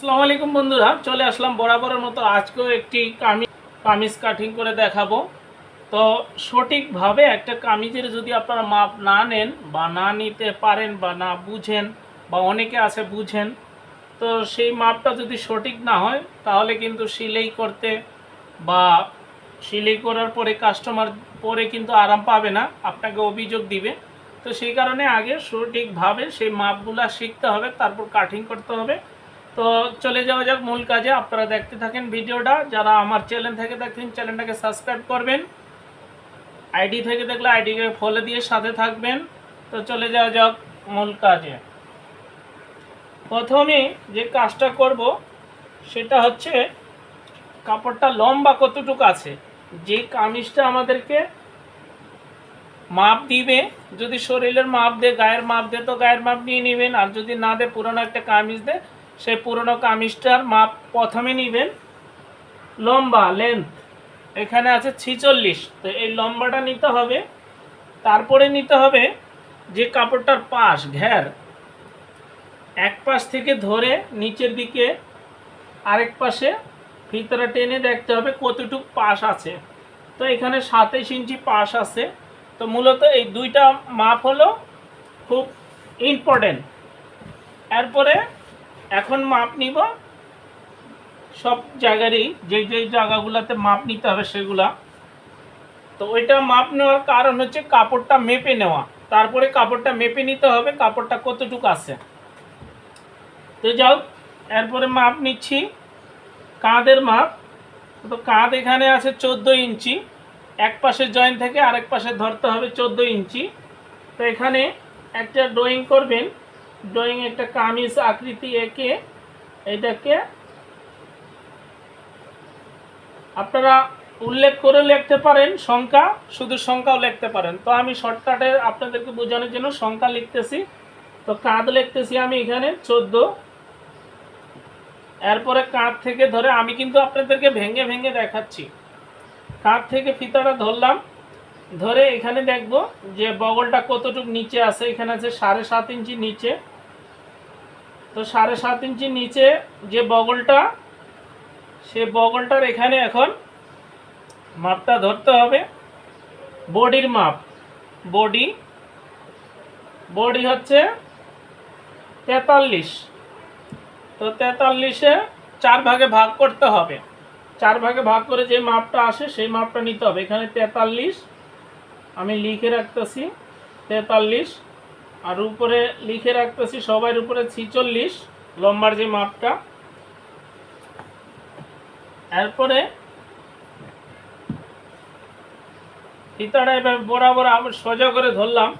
আসসালামু আলাইকুম বন্ধুরা, চলে আসলাম বরাবরের মতো আজকেও একটি কামিজ কামিজ কাটিং করে দেখাবো। তো সঠিকভাবে একটা কামিজের যদি আপনারা মাপ না নেন বা না নিতে পারেন বা না বুঝেন বা অনেকে আছে বুঝেন, তো সেই মাপটা যদি সঠিক না হয়, তাহলে কিন্তু সিলাই করতে বা সিলাই করার পরে কাস্টমার পরে কিন্তু আরাম পাবে না, আপনাকে অভিযোগ দিবে। তো সেই কারণে আগে সঠিকভাবে সেই মাপগুলা শিখতে হবে, তারপর কাটিং করতে হবে। তো চলে যাওয়া যাক মূল কাজে। আপনারা দেখতে থাকেন ভিডিওটা। যারা আমার চ্যানেল থেকে দেখছেন চ্যানেলটাকে সাবস্ক্রাইব করবেন। আইডি থেকে দেখলে আইডিকে ফলো দিয়ে সাথে থাকবেন। তো চলে যাওয়া যাক মূল কাজে। প্রথমে যে কাজটা করব, সেটা হচ্ছে কাপড়টা লম্বা কতটুকু আছে? যে কামিজটা আমাদেরকে মাপ দিবে, যদি শরীরের মাপ দে গায়ের মাপ দে তো গায়ের মাপ নিয়ে নেবেন। আর যদি না দে পুরোনো একটা কামিজ দে সেই পুরোনো কামিজটার মাপ প্রথমে নেবেন। লম্বা লেন্থ এখানে আছে ছিচল্লিশ। তো এই লম্বাটা নিতে হবে। তারপরে নিতে হবে যে কাপড়টার পাশ ঘের এক পাশ থেকে ধরে নিচের দিকে আরেক পাশে ভিতরে টেনে দেখতে হবে কতটুক পাশ আছে। তো এখানে সাতাইশ ইঞ্চি পাশ আছে। তো মূলত এই দুইটা মাপ হলো খুব ইম্পর্টেন্ট এরপরে এখন মাপ নিব। সব জায়গারই যে যে জায়গাগুলোতে মাপ নিতে হবে সেগুলা। তো ওইটা মাপ নেওয়ার কারণ হচ্ছে কাপড়টা মেপে নেওয়া। তারপরে কাপড়টা মেপে নিতে হবে, কাপড়টা কতটুকু আছে। তো যাও, এরপরে মাপ নিচ্ছি। কাঁধের মাপ। তো কাঁধ এখানে আছে চোদ্দ ইঞ্চি। এক পাশে জয়েন্ট থেকে আরেক পাশে ধরতে হবে চোদ্দ ইঞ্চি। তো এখানে একটা ড্রয়িং করবেন। ড্রয়িং একটা কামিজ আকৃতি এঁকে এটাকে আপনারা উল্লেখ করে লিখতে পারেন, সংখ্যা, শুধু সংখ্যাও লিখতে পারেন। তো আমি শর্টকাটে আপনাদেরকে বোঝানোর জন্য সংখ্যা লিখতেছি। তো কাঁধ লিখতেছি আমি এখানে, চোদ্দ। এরপরে কাঁধ থেকে ধরে আমি কিন্তু আপনাদেরকে ভেঙে ভেঙে দেখাচ্ছি। কাঁধ থেকে ফিতাটা ধরলাম। ধরে এখানে দেখব যে বগলটা কতটুক নিচে আছে। এখানে আছে সাড়ে সাত ইঞ্চি নিচে। তো সাড়ে সাত ইঞ্চি নিচে যে বগলটা, সে বগলটার এখানে এখন মাপটা ধরতে হবে। বডির মাপ। বডি বডি হচ্ছে তেতাল্লিশ। তো তেতাল্লিশে চার ভাগে ভাগ করতে হবে। চার ভাগে ভাগ করে যে মাপটা আসে, সেই মাপটা নিতে হবে। এখানে তেতাল্লিশ, আমি লিখে রাখতেছি, তেতাল্লিশ আর উপরে লিখে রাখতেছি সবার উপরে ছিচল্লিশ, লম্বার যে মাপটা। এরপরে ফিতাটা এবার বরাবর আবার সোজা করে ধরলাম।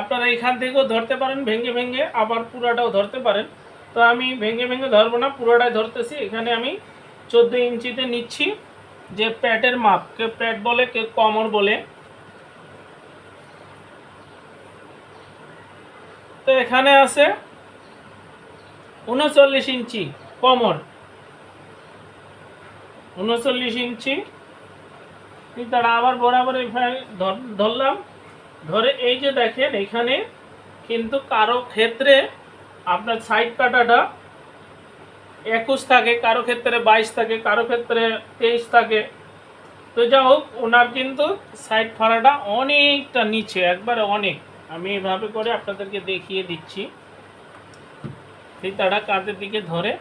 আপনারা এখান থেকেও ধরতে পারেন, ভেঙে ভেঙে আবার পুরাটাও ধরতে পারেন। তো আমি ভেঙে ভেঙে ধরবো না, পুরোটাই ধরতেছি। এখানে আমি চোদ্দ ইঞ্চিতে নিচ্ছি যে প্যাটের মাপ। কে প্যাট বলে, কে কমর বলে। তো এখানে আছে উনচল্লিশ ইঞ্চি কমর। উনচল্লিশ ইঞ্চি। তারা আবার বরাবর ধরলাম। ধরে এই যে দেখেন, এখানে কিন্তু কারও ক্ষেত্রে আপনার সাইড কাটাটা একুশ থাকে, কারও ক্ষেত্রে বাইশ থাকে, কারও ক্ষেত্রে তেইশ থাকে। তো যা হোক, ওনার কিন্তু সাইড ফাড়াটা অনেকটা নিচে, একবারে অনেক। আমি এভাবে করে আপনাদেরকে দেখিয়ে দিচ্ছি। সেই তারা কাঁধের দিকে ধরে।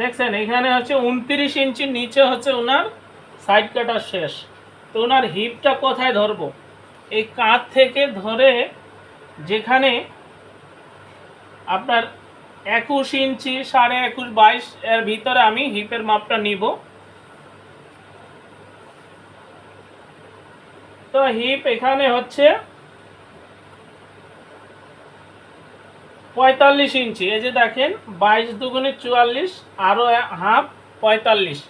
দেখছেন, এখানে হচ্ছে উনত্রিশ ইঞ্চি নিচে হচ্ছে ওনার সাইড কাটা শেষ। তো ওনার হিপটা কোথায় ধরবো? এই কাঁধ থেকে ধরে যেখানে আপনার একুশ ইঞ্চি, সাড়ে একুশ, বাইশ এর ভিতরে আমি হিপের মাপটা নিব। তো হিপ এখানে হচ্ছে পঁয়তাল্লিশ ইঞ্চি। এই যে দেখেন, বাইশ দুগুণে চুয়াল্লিশ, আরও হাফ পঁয়তাল্লিশ।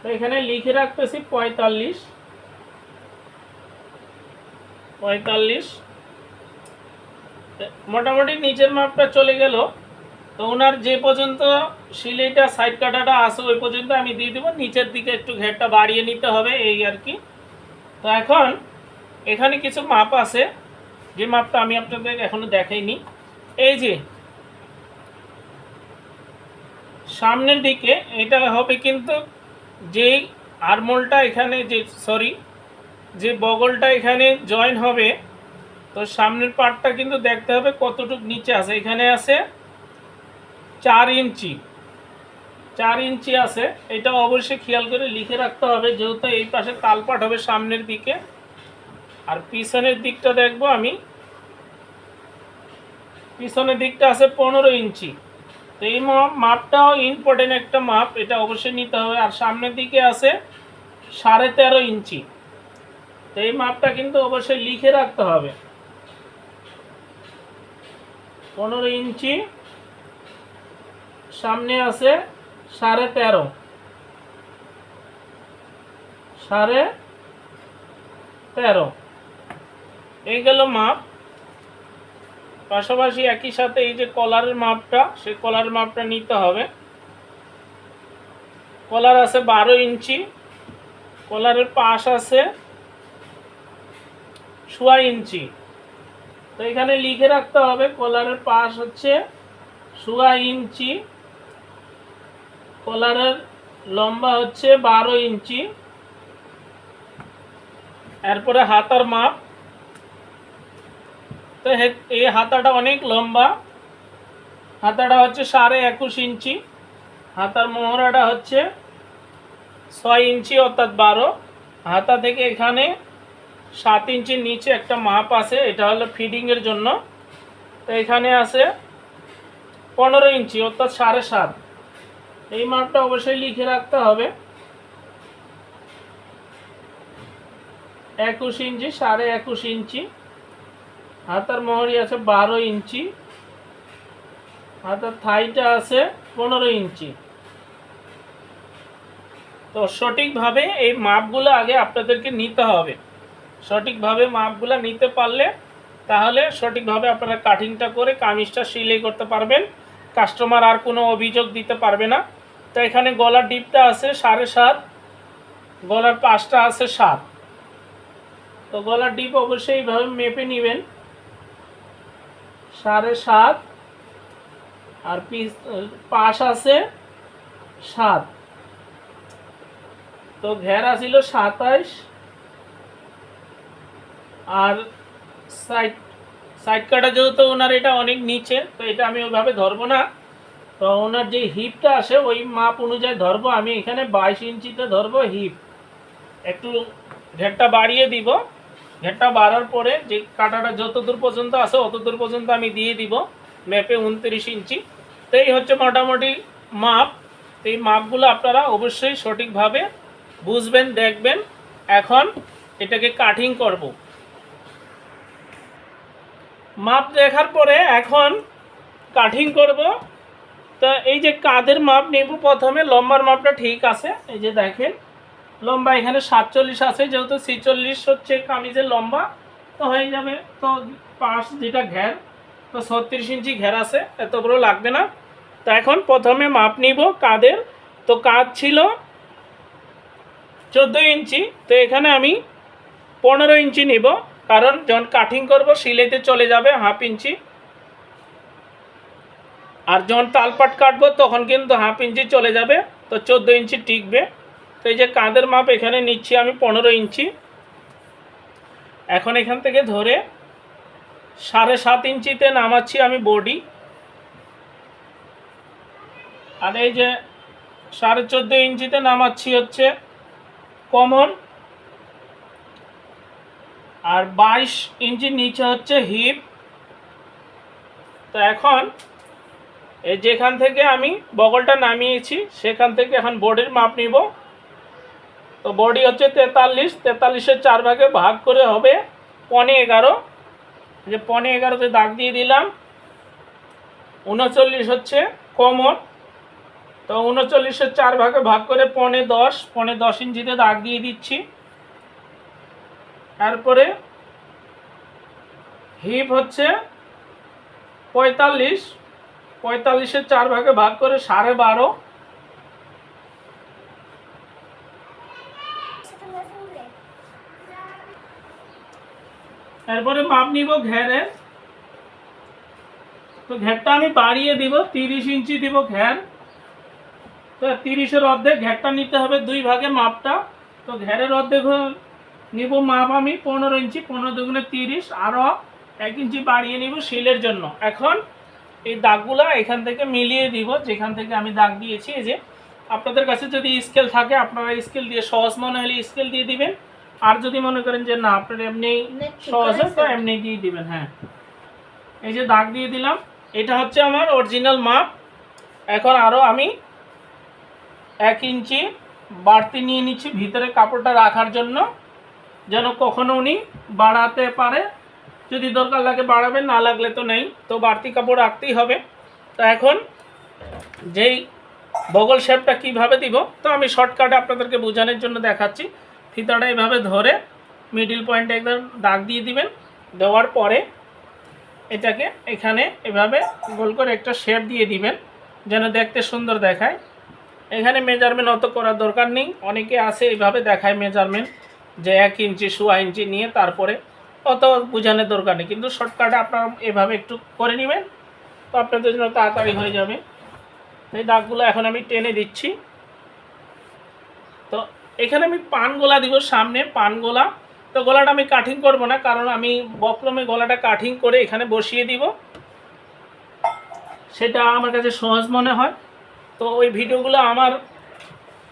তো এখানে লিখে রাখতেছি পঁয়তাল্লিশ। পঁয়তাল্লিশ। মোটামুটি নিচের মাপটা চলে গেল। তো ওনার যে পর্যন্ত সিলাইটা সাইড কাটাটা আসে ওই পর্যন্ত আমি দিয়ে দেবো। নিচের দিকে একটু ঘেরটা বাড়িয়ে নিতে হবে, এই আর কি। তো এখন এখানে কিছু মাপ আছে। যে মাপটা আমি আপনাদের এখনও দেখাইনি। এই যে, সামনের দিকে এটা হবে কিন্তু যেই আরমোলটা এখানে যে সরি যে বগলটা এখানে জয়েন হবে, তো সামনের পার্টটা কিন্তু দেখতে হবে কতটুকু নিচে আছে। এখানে আছে চার ইঞ্চি। চার ইঞ্চি আছে। এটা অবশ্যই খেয়াল করে লিখে রাখতে হবে, যেহেতু এই পাশে তালপাট হবে সামনের দিকে। আর পিছনের দিকটা দেখব আমি। পিছনের দিকটা আছে পনেরো ইঞ্চি। তো এই মাপটাও ইম্পর্টেন্ট একটা মাপ, এটা অবশ্যই নিতে হবে। আর সামনের দিকে আছে সাড়ে তেরো ইঞ্চি। তো এই মাপটা কিন্তু অবশ্যই লিখে রাখতে হবে। পনেরো ইঞ্চি, সামনে আছে সাড়ে তেরো। সাড়ে তেরো। এই গেল মাপ। পাশাপাশি একই সাথে এই যে কলারের মাপটা, সেই কলারের মাপটা নিতে হবে। কলার আছে বারো ইঞ্চি, কলারের পাশ আছে সোয়া ইঞ্চি। তো এখানে লিখে রাখতে হবে, কলারের পাশ হচ্ছে সোয়া ইঞ্চি, কলারের লম্বা হচ্ছে বারো ইঞ্চি। এরপরে হাতার মাপ তো এই হাতাটা অনেক লম্বা। হাতাটা হচ্ছে সাড়ে একুশ ইঞ্চি। হাতার মোহরাটা হচ্ছে ছয় ইঞ্চি অর্থাৎ বারো। হাতা থেকে এখানে সাত ইঞ্চির নিচে একটা মাপ আছে, এটা হলো ফিডিংয়ের জন্য। তো এখানে আছে পনেরো ইঞ্চি অর্থাৎ সাড়ে সাত। এই মাপটা অবশ্যই লিখে রাখতে হবে। একুশ ইঞ্চি সাড়ে একুশ ইঞ্চি। হাতার মোহরি আছে বারো ইঞ্চি। হাতার থাইটা আছে পনেরো ইঞ্চি। তো সঠিকভাবে এই মাপগুলো আগে আপনাদেরকে নিতে হবে। সঠিকভাবে মাপগুলো নিতে পারলে তাহলে সঠিকভাবে আপনারা কাটিংটা করে কামিজটা সিলাই করতে পারবেন। কাস্টমার আর কোনো অভিযোগ দিতে পারবে না। তো এখানে গলার ডিপটা আছে সাড়ে সাত, গলার পাশটা আছে সাত। তো গলার ডিপ অবশ্যই এইভাবে মেপে নেবেন। সাড়ে সাত। আর পিস পাশ আছে সাত। তো ঘেরা ছিল সাতাইশ। আর সাইড সাইড কাটা যেহেতু ওনার এটা অনেক নিচে, তো এটা আমি ওইভাবে ধরবো না। তো ওনার যে হিপটা আসে, ওই মাপ অনুযায়ী ধরবো। আমি এখানে বাইশ ইঞ্চিতে ধরবো হিপ। একটু ঘেরটা বাড়িয়ে দিব। ঘেরটা বাড়ার পরে যে কাটাটা যত দূর পর্যন্ত আছে অত দূর পর্যন্ত আমি দিয়ে দিব ম্যাপে উনত্রিশ ইঞ্চি। তো এই হচ্ছে মোটামুটি মাপ। এই মাপগুলো আপনারা অবশ্যই সঠিকভাবে বুঝবেন, দেখবেন। এখন এটাকে কাটিং করব। মাপ দেখার পরে এখন কাটিং করব। তো এই যে কাদের মাপ, নেব প্রথমে, লম্বার মাপটা ঠিক আছে। এই যে দেখেন লম্বা এখানে সাতচল্লিশ আছে, যেহেতু ছিচল্লিশ হচ্ছে কামিজের লম্বা, তো হয়ে যাবে। তো পাশ যেটা ঘের, তো ছত্রিশ ইঞ্চি ঘের আছে, এত বড় লাগবে না। তো এখন প্রথমে মাপ নিব কাদের। তো কাদ ছিল চোদ্দ ইঞ্চি, তো এখানে আমি পনেরো ইঞ্চি নিব, কারণ যখন কাটিং করব, সিলাইতে চলে যাবে হাফ ইঞ্চি। আর যখন তালপাট কাটবো, তখন কিন্তু হাফ ইঞ্চি চলে যাবে, তো চোদ্দ ইঞ্চি টিকবে। তো এই যে কাঁধের মাপ এখানে নিচ্ছি আমি পনেরো ইঞ্চি। এখন এখান থেকে ধরে সাড়ে সাত ইঞ্চিতে নামাচ্ছি আমি বডি। আর এই যে সাড়ে চোদ্দ ইঞ্চিতে নামাচ্ছি হচ্ছে কমন। আর বাইশ ইঞ্চি নিচে হচ্ছে হিপ। তো এখন এই যেখান থেকে আমি বগলটা নামিয়েছি, সেখান থেকে এখন বডির মাপ নিব। তো বডি হচ্ছে তেতাল্লিশ, তেতাল্লিশের চার ভাগে ভাগ করে হবে পনে এগারো। যে পনে এগারোতে দাগ দিয়ে দিলাম, উনচল্লিশ হচ্ছে কমন তো উনচল্লিশের চার ভাগে ভাগ করে পনে দশ পনে দশ ইঞ্চিতে দাগ দিয়ে দিচ্ছি। তারপরে হিপ হচ্ছে পঁয়তাল্লিশ, পঁয়তাল্লিশের চার ভাগে ভাগ করে সাড়ে বারো। এরপরে মাপ নিব ঘেরের তো ঘেরটা আমি বাড়িয়ে দিব, তিরিশ ইঞ্চি দিব ঘের তো তিরিশের অর্ধেক ঘেরটা নিতে হবে দুই ভাগে মাপটা। তো ঘেরের অর্ধেক নিব মাপ আমি পনেরো ইঞ্চি, পনেরো দুগুণে তিরিশ, আরও এক ইঞ্চি বাড়িয়ে নিব শিলের জন্য। এখন এই দাগগুলা এখান থেকে মিলিয়ে দিব, যেখান থেকে আমি দাগ দিয়েছি, এই যে আপনাদের কাছে যদি স্কেল থাকে, আপনারা স্কেল দিয়ে সহজ মনে হলে স্কেল দিয়ে দিবেন। আর যদি মনে করেন যে না আপনার এমনি সহজ তো এমনি দিয়ে দিবেন হ্যাঁ। এই যে দাগ দিয়ে দিলাম এটা হচ্ছে আমার অরিজিনাল মাপ। এখন আরও আমি এক ইঞ্চি বাড়তি নিয়ে নিচ্ছি ভিতরে কাপড়টা রাখার জন্য যেন কখনো উনি বাড়াতে পারে। যদি দরকার লাগে বাড়াবেন না লাগলে তো নেই। তো বাড়তি কাপড় রাখতেই হবে। তো এখন যেই বগল শেপটা কীভাবে দিব তো আমি শর্টকাটে আপনাদেরকে বোঝানোর জন্য দেখাচ্ছি। ফিতাটা এভাবে ধরে মিডিল পয়েন্টে একদম দাগ দিয়ে দিবেন। দেওয়ার পরে এটাকে এখানে এভাবে গোল করে একটা শেপ দিয়ে দিবেন, যেন দেখতে সুন্দর দেখায়। এখানে মেজারমেন্ট অত করার দরকার নেই। অনেকে আছে এইভাবে দেখায় মেজারমেন্ট যে এক ইঞ্চি সোয়া ইঞ্চি নিয়ে তারপরে অত বোঝানোর দরকার নেই। কিন্তু শর্টকাটে আপনারা এভাবে একটু করে নেবেন, তো আপনাদের জন্য তাড়াতাড়ি হয়ে যাবে। এই দাগগুলো এখন আমি টেনে দিচ্ছি। তো এখানে আমি পান গোলা দিব সামনে, পান গোলা। তো গলাটা আমি কাটিং করব না, কারণ আমি বক্রমে গলাটা কাটিং করে এখানে বসিয়ে দিব। সেটা আমার কাছে সহজ মনে হয়। তো ওই ভিডিওগুলো আমার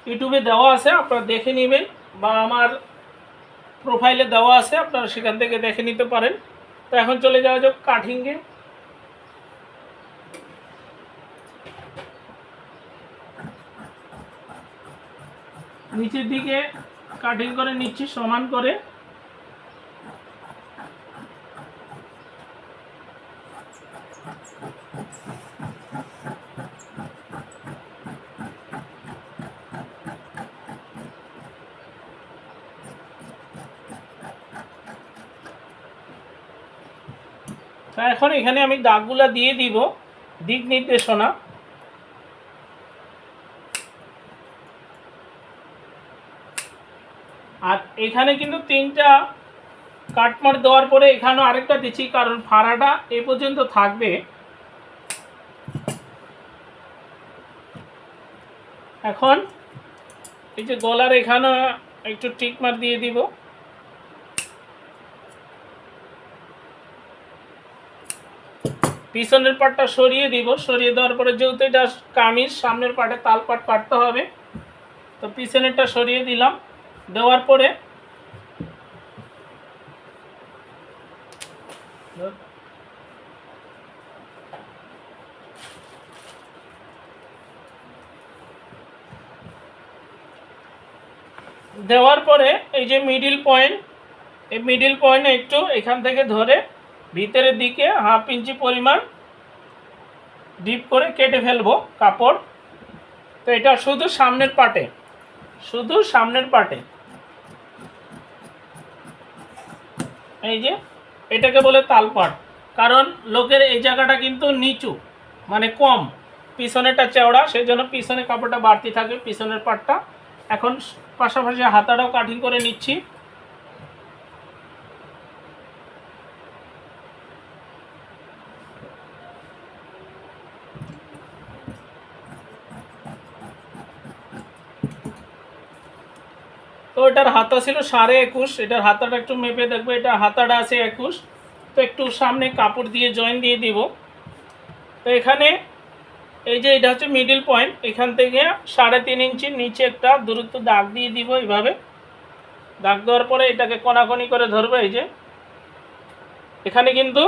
ইউটিউবে দেওয়া আছে, আপনারা দেখে নেবেন, বা আমার প্রোফাইলে দেওয়া আছে, আপনারা সেখান থেকে দেখে নিতে পারেন। তো এখন চলে যাওয়া যাক কাটিংয়ে নিচের দিকে কাটিং করে নিচ্ছি, সমান করে। এখন এখানে আমি দাগগুলা দিয়ে দিব। দিক নির্দেশনা আর এখানে কিন্তু তিনটা কাটমার দেওয়ার পরে এখানেও আরেকটা দিচ্ছি, কারণ ফাড়াটা এ পর্যন্ত থাকবে। এখন এই যে গলার এখানে একটু টিকমার দিয়ে দিব। পিছনের পাটটা সরিয়ে দিব, সরিয়ে দেওয়ার পরে যেহেতু এটা কামিজ, সামনের পাটে তাল পাট কাটতে হবে, তো পিছনেরটা সরিয়ে দিলাম। দেওয়ার পরে দেওয়ার পরে এই যে মিডিল পয়েন্ট এই মিডিল পয়েন্ট একটু এখান থেকে ধরে ভিতরের দিকে হাফ ইঞ্চি পরিমাণ ডিপ করে কেটে ফেলব কাপড়। তো এটা শুধু সামনের পাটে, শুধু সামনের পাটে। এই যে এটাকে বলে তালপাট কারণ লোকের এই জায়গাটা কিন্তু নিচু মানে কম। পিছনেরটা চওড়া সেই জন্য পিছনে কাপড়টা বাড়তি থাকে, পিছনের পাটটা এখন পাশাপাশি হাতাটাও কাটিং করে নিচ্ছি। তো এটার হাতা ছিল সাড়ে একুশ, এটার হাতাটা একটু মেপে দেখব, এটা হাতাটা আছে একুশ। তো একটু সামনে কাপড় দিয়ে জয়েন দিয়ে দিব। তো এখানে এই যে এটা হচ্ছে মিডিল পয়েন্ট এখান থেকে সাড়ে তিন ইঞ্চির নিচে একটা দূরত্ব দাগ দিয়ে দিব এইভাবে। দাগ দেওয়ার পরে এটাকে কোনাকনি করে ধরবে, এই যে। এখানে কিন্তু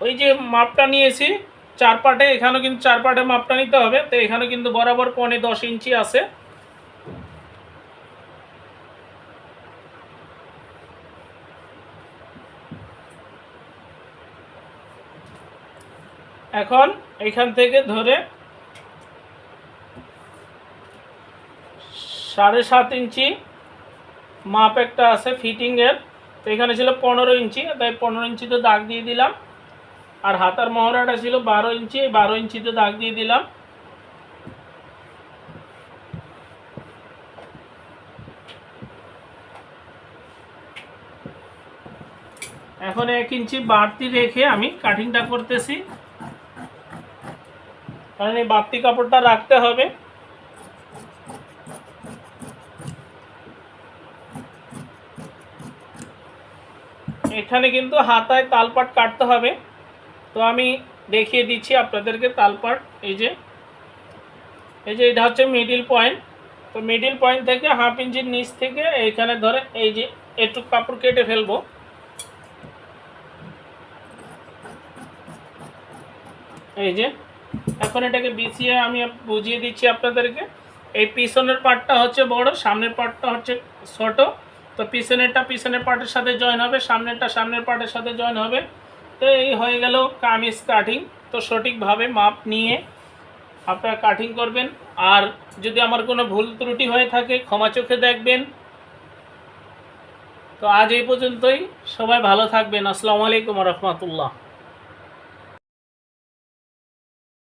ওই যে মাপটা নিয়েছি, চার পাটে, এখানেও কিন্তু চার পাটে মাপটা নিতে হবে। তো এখানে কিন্তু বরাবর পনে দশ ইঞ্চি আছে। এখন এখান থেকে ধরে সাড়ে সাত ইঞ্চি মাপ একটা আছে ফিটিংয়ের তো এখানে ছিল পনেরো ইঞ্চি, তাই পনেরো ইঞ্চিতে দাগ দিয়ে দিলাম। আর হাতার মহড়াটা ছিল বারো ইঞ্চি, এই বারো ইঞ্চিতে দাগ দিয়ে দিলাম। এখন এক ইঞ্চি বাড়তি রেখে আমি কাটিংটা করতেছি। কারণ এই বাড়তি কাপড়টা রাখতে হবে। এখানে কিন্তু হাতায় তালপাট কাটতে হবে। তো আমি দেখিয়ে দিচ্ছি আপনাদেরকে তালপাট, এই যে। এই যে, এটা হচ্ছে মিডিল পয়েন্ট তো মিডিল পয়েন্ট থেকে হাফ ইঞ্চির নিচ থেকে এইখানে ধরে এই যে, একটু কাপড় কেটে ফেলব। এই যে। এখন এটাকে বিছিয়ে আমি বুঝিয়ে দিচ্ছি আপনাদেরকে। এই পিছনের পার্টটা হচ্ছে বড়, সামনের পার্টটা হচ্ছে ছোট। তো পিছনেরটা পিছনের পার্টের সাথে জয়েন হবে, সামনেরটা সামনের পার্টের সাথে জয়েন হবে। তো এই হয়ে গেল কামিজ কাটিং তো সঠিকভাবে মাপ নিয়ে আপনারা কাটিং করবেন। আর যদি আমার কোনো ভুল ত্রুটি হয়ে থাকে, ক্ষমা চোখে দেখবেন। তো আজ এই পর্যন্তই। সবাই ভালো থাকবেন। আসসালামু আলাইকুম রহমতুল্লাহ।